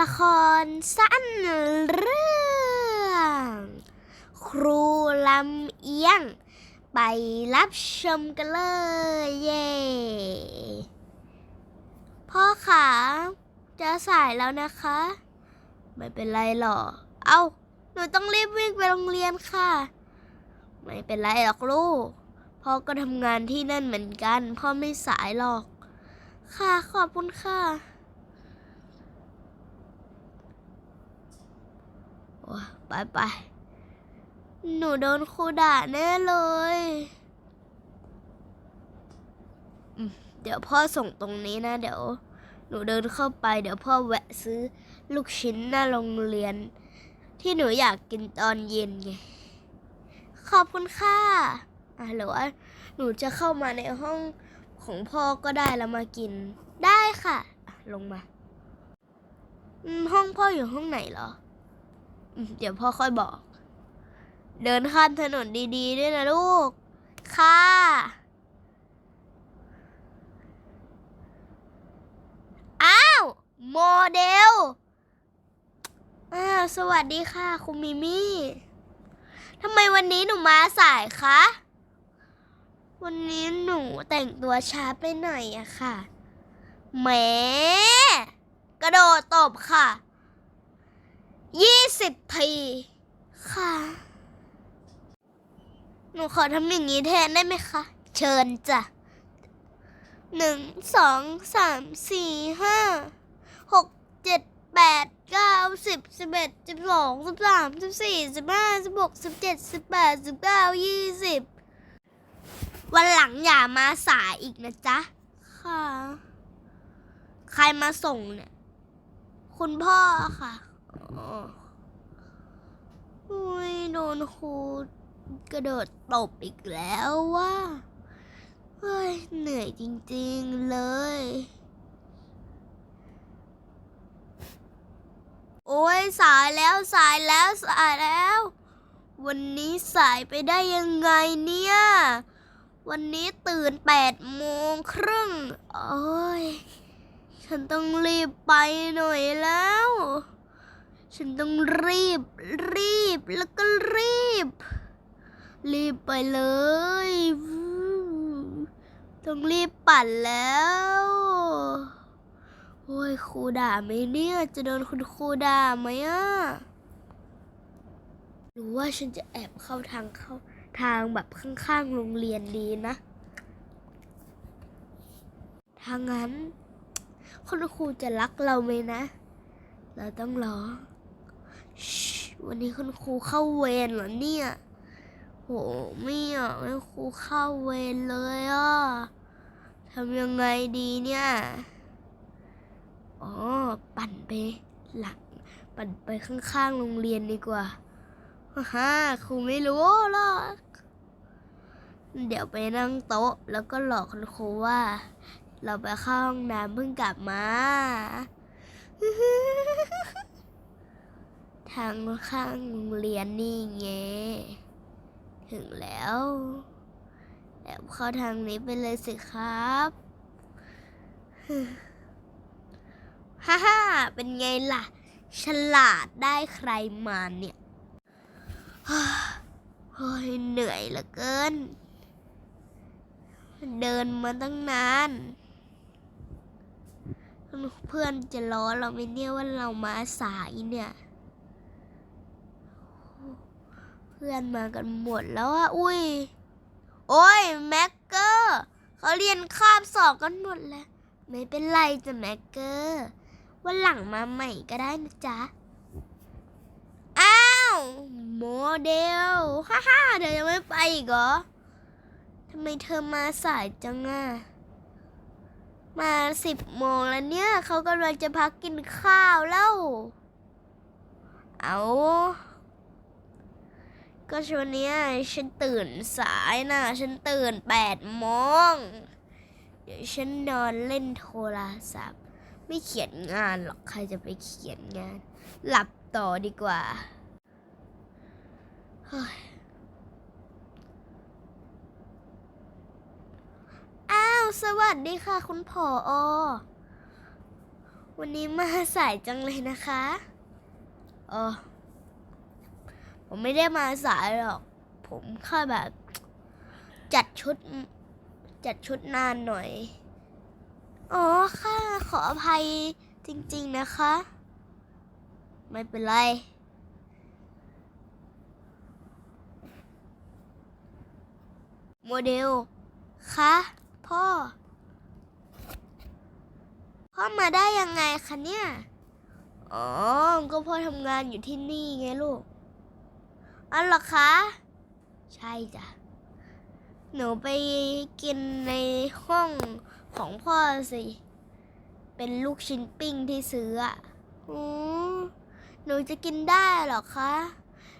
ละครสั้นเรื่อง ครูลำเอียง ไปรับชมกันเลย เย่พ่อขาจะสายแล้วนะคะ ไม่เป็นไรหรอก เอาหนูต้องรีบวิ่งไปโรงเรียนค่ะ ไม่เป็นไรหรอกลูก พ่อก็ทำงานที่นั่นเหมือนกัน พ่อไม่สายหรอก ค่ะขอบคุณค่ะ โอ้ย ไปไปหนูโดนครูด่าแน่เลย เดี๋ยวพ่อส่งตรงนี้นะ เดี๋ยว หนูเดินเข้าไป เดี๋ยวพ่อแวะซื้อลูกชิ้นหน้าโรงเรียน ที่หนูอยากกินตอนเย็นไง ขอบคุณค่ะอะหรือว่าหนูจะเข้ามาในห้องของพ่อก็ได้แล้วมากิน ได้ค่ะ ลงมาห้องพ่ออยู่ห้องไหนเหรอ เดี๋ยวพ่อค่อยบอก เดินข้ามถนนดีๆ ด้วยนะลูก ค่ะ อ้าว โมเดล อ้าว สวัสดีค่ะ คุณมิมี่ทำไมวันนี้หนูมาสายคะ วันนี้หนูแต่งตัวช้าไปหน่อยอะค่ะแหมกระโดดตบค่ะ ยี่สิบทีค่ะ หนูขอทำอย่างนี้แทนได้ไหมคะ เชิญจ้ะหนึ่งสองสามสี่ห้าหกเจ็ดแปดเก้าสิบสิบเอ็ดสิบสองสิบสามสิบสี่สิบห้าสิบหกสิบเจ็ดสิบแปดสิบเก้ายี่สิบวันหลังอย่ามาสายอีกนะจ๊ะ ค่ะ ใครมาส่งเนี่ย คุณพ่อค่ะ อุ้ยโดนครูกระโดดตบอีกแล้วว่าเฮ้ยเหนื่อยจริงๆเลย โอ้ยสายแล้วสายแล้วสายแล้ว วันนี้สายไปได้ยังไงเนี่ย วันนี้ตื่นแปดโมงครึ่ง โอ้ย ฉันต้องรีบไปหน่อยแล้ว ฉันต้องรีบ รีบ แล้วก็รีบ รีบไปเลย ต้องรีบปั่นแล้ว โอ้ยครูด่าไหมเนี่ย จะโดนคุณครูด่าไหมอะหรือว่าฉันจะแอบเข้าทางเข้าทางแบบข้างๆโรงเรียนดีนะทางนั้นคุณครูจะรักเราไหมนะ เราต้องรอ วันนี้คุณครูเข้าเวรเหรอเนี่ย โหไม่อยากให้ครูเข้าเวรเลยอะทำยังไงดีเนี่ย อ๋อ ปั่นไปหลัง ปั่นไปข้างๆโรงเรียนดีกว่าฮ่าครูไม่รู้หรอก เดี๋ยวไปนั่งโต๊ะ แล้วก็หลอกคุณครูว่า เราไปเข้าห้องน้ำเพิ่งกลับมา ทางข้างโรงเรียนนี่ไง ถึงแล้วแอบเข้าทางนี้ไปเลยสิครับฮ่าฮ่าเป็นไงล่ะ ฉลาดได้ใครมาเนี่ยเฮ้ยเหนื่อยเหลือเกิน เดินมาตั้งนานเพื่อนจะล้อเราไหมเนี่ยว่าเรามาสายเนี่ย เพื่อนมากันหมดแล้วอะอุ้ย โอ้ยแม็กเกอร์เขาเรียนคาบสอบกันหมดแล้ว ไม่เป็นไรจ้ะแม็กเกอร์วันหลังมาใหม่ก็ได้นะจ๊ะ อ้าวโมเดล ฮ่าฮ่าเธอยังไม่ไปอีกเหรอทำไมเธอมาสายจังอะมาสิบโมงแล้วเนี่ยเขากำลังจะพักกินข้าวแล้ว เอา ก็ช่วงนี้ฉันตื่นสายนะฉันตื่นแปดโมงเดี๋ยวฉันนอนเล่นโทรศัพท์ ไม่เขียนงานหรอกใครจะไปเขียนงาน หลับต่อดีกว่าเฮ้ยอ้าว สวัสดีค่ะ คุณผออวันนี้มาสายจังเลยนะคะเออ ผมไม่ได้มาสายหรอก ผมแค่แบบ จัดชุด จัดชุดนานหน่อย อ๋อค่ะขออภัยจริง ๆนะคะ ไม่เป็นไรโมเดลคะพ่อ พ่อมาได้ยังไงคะเนี่ย อ๋อ ก็พ่อทำงานอยู่ที่นี่ไงลูก อ๋อเหรอคะ ใช่จ้ะ หนูไปกินในห้องของพ่อสิ เป็นลูกชิ้นปิ้งที่ซื้ออะอือหนูจะกินได้หรอคะ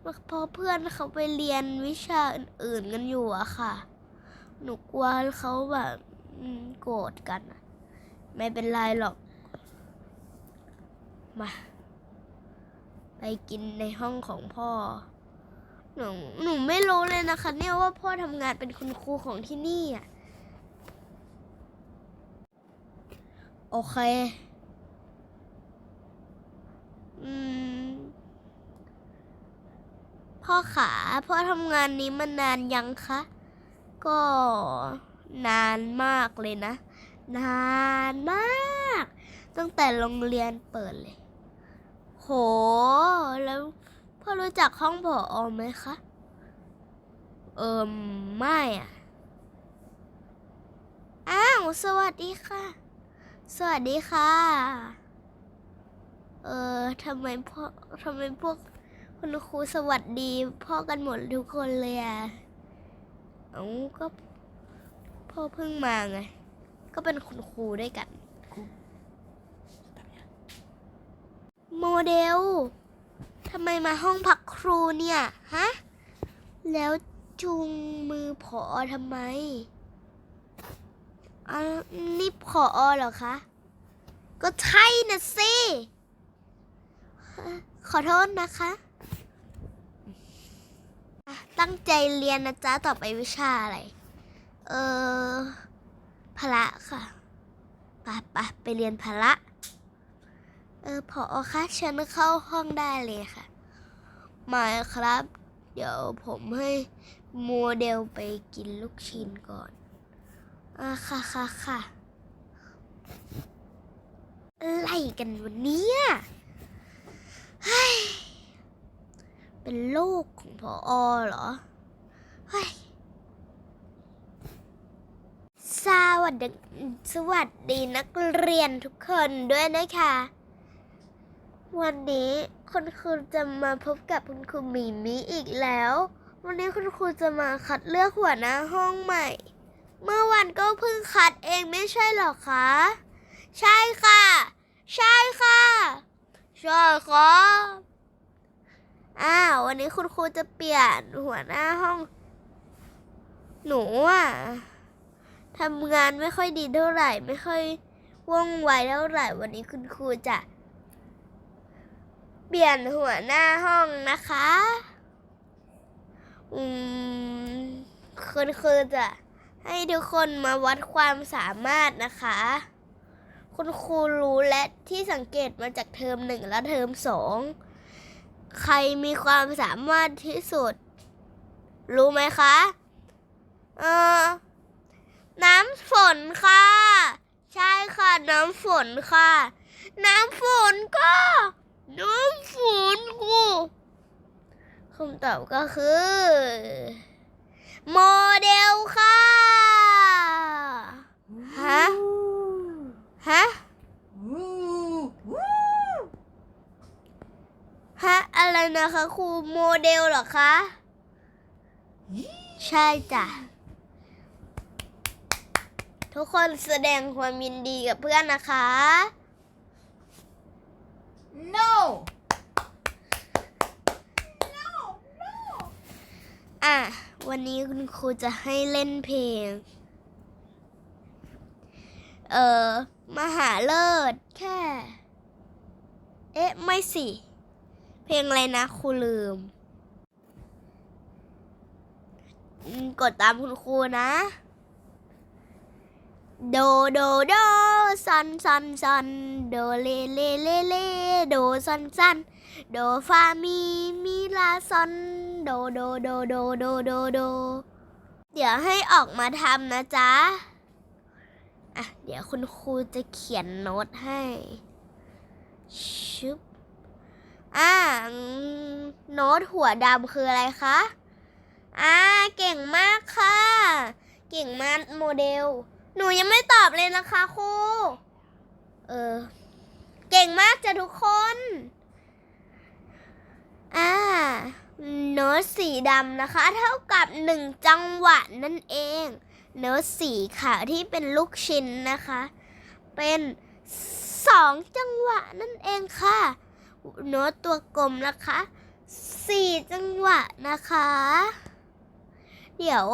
เพราะเพื่อนเขาไปเรียนวิชาอื่นๆกันอยู่อะค่ะ หนูกลัวเขาแบบโกรธกัน ไม่เป็นไรหรอก มา ไปกินในห้องของพ่อ หนูหนูไม่รู้เลยนะคะ เนี่ยว่าพ่อทำงานเป็นคุณครูของที่นี่อะ โอเค อืม พ่อขาพ่อทำงานนี้มานานยังคะ ก็นานมากเลยนะ นานมาก ตั้งแต่โรงเรียนเปิดเลย โห แล้ว พ่อรู้จักห้องผออไหมคะ เอิมไม่อะ อ้าว สวัสดีค่ะ สวัสดีค่ะ เออทำไมพ่อทำไมพวกคุณครูสวัสดี พ่อกันหมดทุกคนเลยอะเอ้าก็พ่อเพิ่งมาไง ก็เป็นคุณครูด้วยกัน โมเดล ทำไมมาห้องพักครูเนี่ย ฮะ แล้วจูงมือผอทำไมอ่านี่ผอเหรอคะ ก็ใช่นะสิ ขอโทษนะคะอะตั้งใจเรียนนะจ๊ะ ต่อไปวิชาอะไร เออพละค่ะ ไปไปไปเรียนพละ เออพอคะเชิญเข้าห้องได้เลยค่ะมาครับ เดี๋ยวผมให้โมเดลไปกินลูกชิ้นก่อนอ่าค่ะค่ะค่ะอะไรกันวันนี้เฮ้ยเป็นลูกของพออเหรอเฮ้ยสวัสดีสวัสดีนักเรียนทุกคนด้วยนะคะ วันนี้คุณครูจะมาพบกับคุณครูมีมิอีกแล้ว วันนี้คุณครูจะมาคัดเลือกหัวหน้าห้องใหม่ เมื่อวันก็เพิ่งคัดเองไม่ใช่หรอคะ ใช่ค่ะ ใช่ค่ะ ใช่ครับอ้าววันนี้คุณครูจะเปลี่ยนหัวหน้าห้อง หนูอะทำงานไม่ค่อยดีเท่าไหร่ ไม่ค่อยว่องไวเท่าไหร่ วันนี้คุณครูจะ ปลี่ยนหัวหน้าห้องนะคะ อืมคุณครูจะให้ทุกคนมาวัดความสามารถนะคะ คุณครูรู้และที่สังเกตมาจากเทอมหนึ่งและเทอมสอง ใครมีความสามารถที่สุด รู้ไหมคะ เออน้ำฝนค่ะ ใช่ค่ะ น้ำฝนค่ะ น้ำฝนก็ น้ำฝนกูคำตอบก็คือโมเดลค่ะฮะฮะฮะอะไรนะคะครูโมเดลเหรอคะ ใช่จ้ะ ทุกคนแสดงความยินดีกับเพื่อนนะคะ No! อะ วันนี้คุณครูจะให้เล่นเพลง เอ่อ มหาเลิศแค่ เอ๊ะ ไม่สิ เพลงอะไรนะครูลืมอืมกดตามคุณครูนะ โด โด โด ซอนซอนซอนโดเลเลเลเลโดซอนซอนโดฟามีมีลาซอนโดโดโดโดโดโดโดเดี๋ยวให้ออกมาทำนะจ๊ะอะเดี๋ยวคุณครูจะเขียนโน้ตให้ชุบอ่าโน้ตหัวดำคืออะไรคะอ่าเก่งมากค่ะ เก่งมากโมเดล หนูยังไม่ตอบเลยนะคะครู เออ เก่งมากจ้ะทุกคน อ่าโน้ตสีดำนะคะ เท่ากับหนึ่งจังหวะนั่นเองโน้ตสีขาวที่เป็นลูกชิ้นนะคะ เป็นสองจังหวะนั่นเองค่ะโน้ตตัวกลมนะคะสี่จังหวะนะคะ เดี๋ยว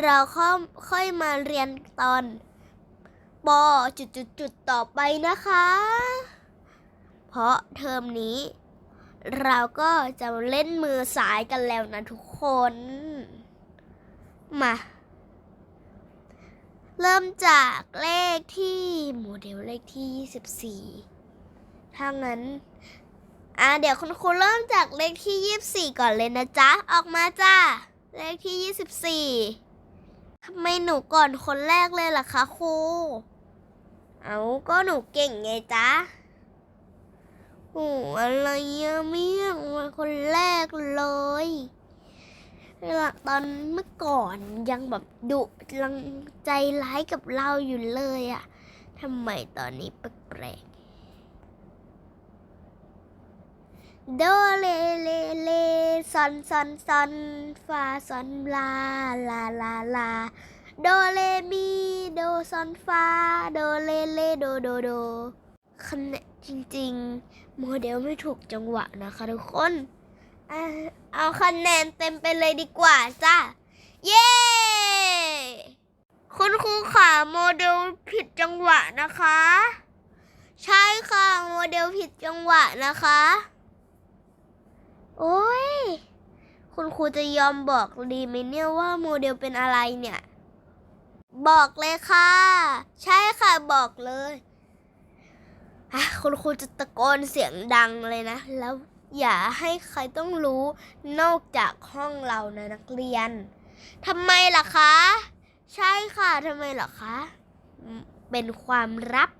เราค่อยค่อยมาเรียนตอน ปอจุดๆๆต่อไปนะคะ เพราะเทอมนี้ เราก็จะเล่นมือสายกันแล้วนะทุกคน มา เริ่มจากเลขที่โมเดลเลขที่ 24 ถ้างั้นอ่าเดี๋ยวคุณครูเริ่มจากเลขที่ 24 ก่อนเลยนะจ๊ะ ออกมาจ้าเลขที่ 24ทำไมหนูก่อนคนแรกเลยล่ะคะครู เอาก็หนูเก่งไงจ๊ะโอ้อะไรอะเมี่ยงมาคนแรกเลยลตอนเมื่อก่อนยังแบบดุรังใจร้ายกับเราอยู่เลยอะทำไมตอนนี้แปลกโดเลเลเลซอนซอนซอนฟาซอนลาลาลาลา โดเลมีโดซอนฟาโดเลเลโดโดโดคะแนนจริงๆ โมเดลไม่ถูกจังหวะนะคะทุกคนเอาคะแนนเต็มไปเลยดีกว่าจ้ะเย้คุณครูขาโมเดลผิดจังหวะนะคะ ใช่ค่ะโมเดลผิดจังหวะนะคะ โอ้ยคุณครูจะยอมบอกดีไหมเนี่ยว่าโมเดลเป็นอะไรเนี่ย บอกเลยค่ะ ใช่ค่ะบอกเลยคุณครูจะตะโกนเสียงดังเลยนะ แล้วอย่าให้ใครต้องรู้นอกจากห้องเรานะนักเรียนทำไมล่ะคะ ใช่ค่ะทำไมล่ะคะ เป็นความลับ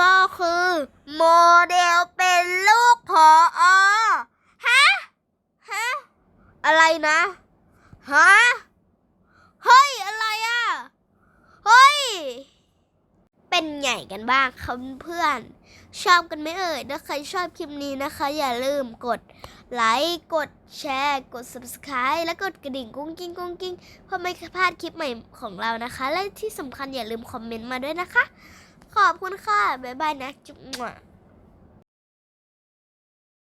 ก็คือโมเดลเป็นลูกพออฮะ ฮะ อะไรนะ ฮะ เฮ้ย อะไรอะ เฮ้ย เป็นไงกันบ้างคะเพื่อน ชอบกันไหมเอ่ยถ้าใครชอบคลิปนี้นะคะ อย่าลืมกดไลค์กดแชร์กด subscribe และกดกระดิ่งกุ้งกิ้งกุ้งกิ้งเพื่อไม่พลาดคลิปใหม่ของเรานะคะ และที่สำคัญอย่าลืมคอมเมนต์มาด้วยนะคะ ขอบคุณค่ะ บ๊ายบายนะจุ๊บ